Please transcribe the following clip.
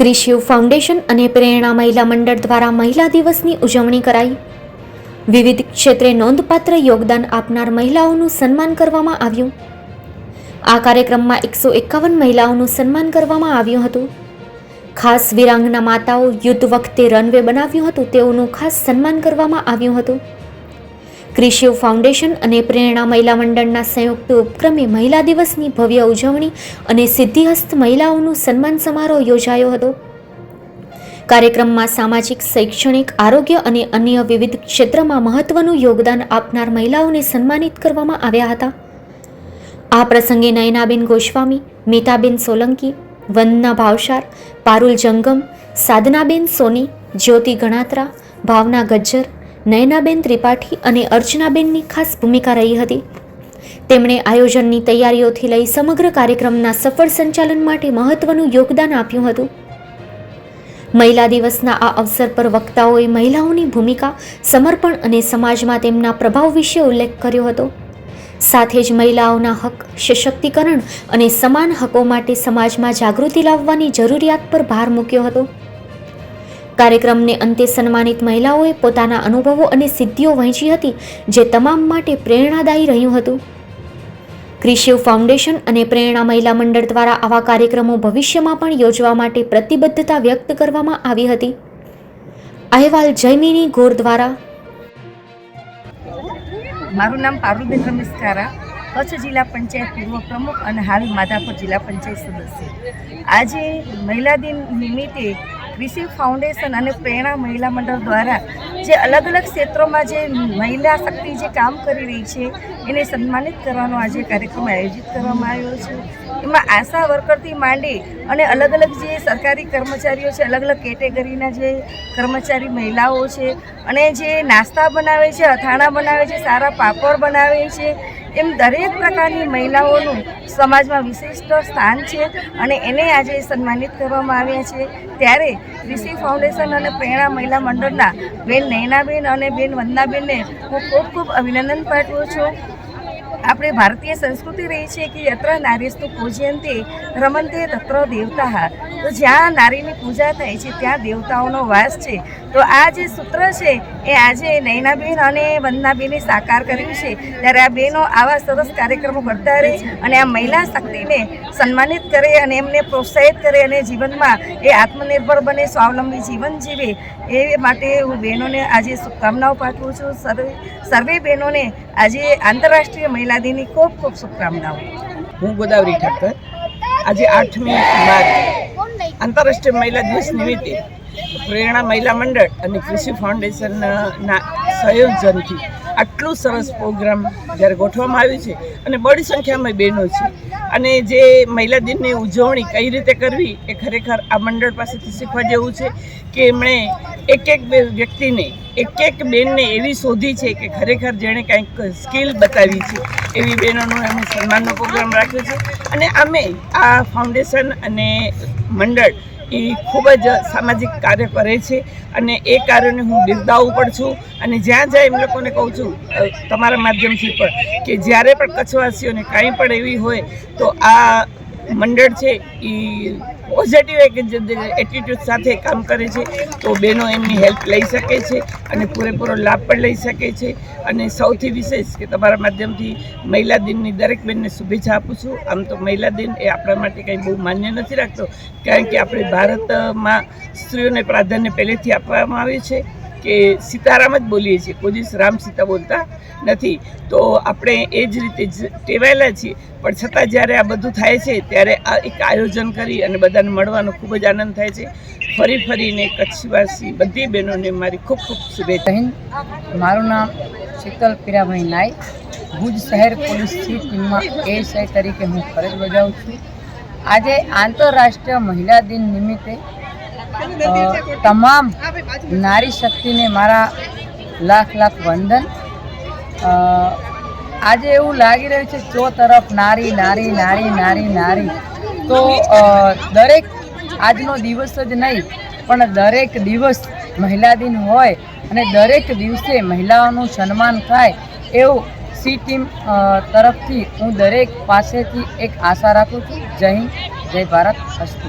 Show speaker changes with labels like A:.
A: Krishiv foundation અને પ્રેરણા મહિલા મંડળ દ્વારા મહિલા દિવસની ઉજવણી કરાઈ. વિવિધ ક્ષેત્રે નોંધપાત્ર યોગદાન આપનાર મહિલાઓનું સન્માન કરવામાં આવ્યું. આ કાર્યક્રમમાં એકસો એકાવન મહિલાઓનું સન્માન કરવામાં આવ્યું હતું. ખાસ વિરાંગના માતાઓ યુદ્ધ વખતે રનવે બનાવ્યું હતું, તેઓનું ખાસ સન્માન કરવામાં આવ્યું હતું. ક્રિશિવ ફાઉન્ડેશન અને પ્રેરણા મહિલા મંડળના સંયુક્ત ઉપક્રમે મહિલા દિવસની ભવ્ય ઉજવણી અને સિદ્ધિહસ્ત મહિલાઓનું સન્માન સમારોહ યોજાયો હતો. કાર્યક્રમમાં સામાજિક, શૈક્ષણિક, આરોગ્ય અને અન્ય વિવિધ ક્ષેત્રમાં મહત્વનું યોગદાન આપનાર મહિલાઓને સન્માનિત કરવામાં આવ્યા હતા. આ પ્રસંગે નયનાબેન ગોસ્વામી, મીતાબેન સોલંકી, વંદના ભાવસાર, પારુલ જંગમ, સાધનાબેન સોની, જ્યોતિ ગણાત્રા, ભાવના ગજ્જર નયનાબેન ત્રિપાઠી અને અર્ચનાબેનની ખાસ ભૂમિકા રહી હતી. તેમણે આયોજનની તૈયારીઓથી લઈ સમગ્ર કાર્યક્રમના સફળ સંચાલન માટે મહત્વનું યોગદાન આપ્યું હતું. મહિલા દિવસના આ અવસર પર વક્તાઓએ મહિલાઓની ભૂમિકા, સમર્પણ અને સમાજમાં તેમના પ્રભાવ વિશે ઉલ્લેખ કર્યો હતો. સાથે જ મહિલાઓના હક, સશક્તિકરણ અને સમાન હકો માટે સમાજમાં જાગૃતિ લાવવાની જરૂરિયાત પર ભાર મૂક્યો હતો. કાર્યક્રમને અંતે સન્માનિત મહિલાઓએ પોતાના અનુભવો અને સિદ્ધિઓ વહેંચી હતી, જે તમામ માટે પ્રેરણાદાયી રહ્યું હતું. ક્રિશિવ ફાઉન્ડેશન અને પ્રેરણા મહિલા મંડળ દ્વારા આવા કાર્યક્રમો ભવિષ્યમાં પણ યોજવા માટે પ્રતિબદ્ધતા વ્યક્ત કરવામાં આવી હતી. અહેવાલ જૈમિની ગોર દ્વારા
B: મારું નામ પારુલબેન રમેશ કારા કચ્છ જિલ્લા પંચાયત પૂર્વ પ્રમુખ અને હાલ માધાપર જિલ્લા પંચાયત સદસ્ય. આજે મહિલા દિન નિમિત્તે કૃષિ ફાઉન્ડેશન અને પ્રેરણા મહિલા મંડળ દ્વારા જે અલગ અલગ ક્ષેત્રોમાં જે મહિલા શક્તિ જે કામ કરી રહી છે, એને સન્માનિત કરવાનો આજે કાર્યક્રમ આયોજિત કરવામાં આવ્યો છે. એમાં આશા વર્કરથી માંડી અને અલગ અલગ જે સરકારી કર્મચારીઓ છે, અલગ અલગ કેટેગરીના જે કર્મચારી મહિલાઓ છે અને જે નાસ્તા બનાવે છે, અથાણા બનાવે છે, સારા પાપડ બનાવે છે એમ દરેક પ્રકારની મહિલાઓનું સમાજમાં વિશિષ્ટ સ્થાન છે અને એને આજે સન્માનિત કરવામાં આવ્યા છે. ત્યારે ઋષિ ફાઉન્ડેશન અને પ્રેરણા મહિલા મંડળના બેન નયનાબેન અને બેન વંદનાબેનને હું ખૂબ ખૂબ અભિનંદન પાઠવું છું. આપણે ભારતીય સંસ્કૃતિ રહી છે કે યત્ર નારીસ્તુ પૂજ્યંતે રમંતે તત્ર દેવતા તો જ્યાં નારીની પૂજા થાય છે, ત્યાં દેવતાઓનો વાસ છે. તો આ જે સૂત્ર છે, એ આજે નયનાબેન અને વંદનાબેને સાકાર કર્યું છે. ત્યારે આ બેનો આવા સરસ કાર્યક્રમો કરતા રહે અને આ મહિલા શક્તિને સન્માનિત કરે અને એમને પ્રોત્સાહિત કરે અને જીવનમાં એ આત્મનિર્ભર બને, સ્વાવલંબી જીવન જીવે એ માટે હું બહેનોને આજે શુભકામનાઓ પાઠવું છું. સર્વે સર્વે બહેનોને આજે આંતરરાષ્ટ્રીય મહિલા દિનની ખૂબ ખૂબ શુભકામનાઓ.
C: હું ગોદાવરી ઠક્કર આજે આઠમી માર્ચ, આંતરરાષ્ટ્રીય મહિલા દિવસ નિમિત્તે પ્રેરણા મહિલા મંડળ અને કૃષિ ફાઉન્ડેશનના સંયોજનથી આટલું સરસ પ્રોગ્રામ જ્યારે ગોઠવવામાં આવ્યું છે અને બડી સંખ્યામાં બહેનો છે. અને જે મહિલા દિનની ઉજવણી કઈ રીતે કરવી એ ખરેખર આ મંડળ પાસેથી શીખવા જેવું છે કે એમણે એક એક વ્યક્તિને, એક એક બેનને એવી શોધી છે કે ખરેખર જેણે કંઈક સ્કિલ બતાવી છે, એવી બહેનોનો એમણે સન્માનનો પ્રોગ્રામ રાખ્યો છે. અને અમે આ ફાઉન્ડેશન અને મંડળ એ ખૂબ જ સામાજિક કાર્ય કરે છે અને એ કાર્યને હું બિરદાવું પણ છું અને જ્યાં જ્યાં એમ લોકોને કહું છું તમારા માધ્યમથી પણ, કે જ્યારે પણ કચ્છવાસીઓને કાંઈ પણ એવી હોય તો આ મંડળ છે એ પોઝિટિવ એક એટીટ્યૂડ સાથે કામ કરે છે. તો બહેનો એમની હેલ્પ લઈ શકે છે અને પૂરેપૂરો લાભ પણ લઈ શકે છે. અને સૌથી વિશેષ કે તમારા માધ્યમથી મહિલા દિનની દરેક બેનને શુભેચ્છા આપું છું. આમ તો મહિલા દિન એ આપણા માટે કંઈ બહુ માન્ય નથી રાખતો, કારણ કે આપણે ભારતમાં સ્ત્રીઓને પ્રાધાન્ય પહેલેથી આપવામાં આવ્યું છે કે સીતારામ જ બોલીએ છીએ. કોઈ દિવસ રામ સીતા બોલતા નથી. તો આપણે એ જ રીતે ટેવાયેલા છીએ. પણ છતાં જ્યારે આ બધું થાય છે, ત્યારે આ એક આયોજન કરી અને બધાને મળવાનો ખૂબ જ આનંદ થાય છે. ફરી ફરીને કચ્છવાસી બધી બહેનોને મારી ખૂબ ખૂબ શુભેચ્છા.
D: મારું નામ શીતલ પીરાભાઈ નાય ભુજ શહેર પોલીસની ટીમમાં એએસઆઈ તરીકે હું ફરજ બજાવું છું. આજે આંતરરાષ્ટ્રીય મહિલા દિન નિમિત્તે તમામ નારી શક્તિને મારા લાખ લાખ વંદન આજે એવું લાગી રહ્યું છે ચો તરફ નારી નારી નારી નારી નારી. તો દરેક આજનો દિવસ જ નહીં, પણ દરેક દિવસ મહિલા દિન હોય અને દરેક દિવસે મહિલાઓનું સન્માન થાય એવું સી ટીમ તરફથી હું દરેક પાસેથી એક આશા રાખું છું. જય હિન્દ, જય ભારત, અસ્તુ.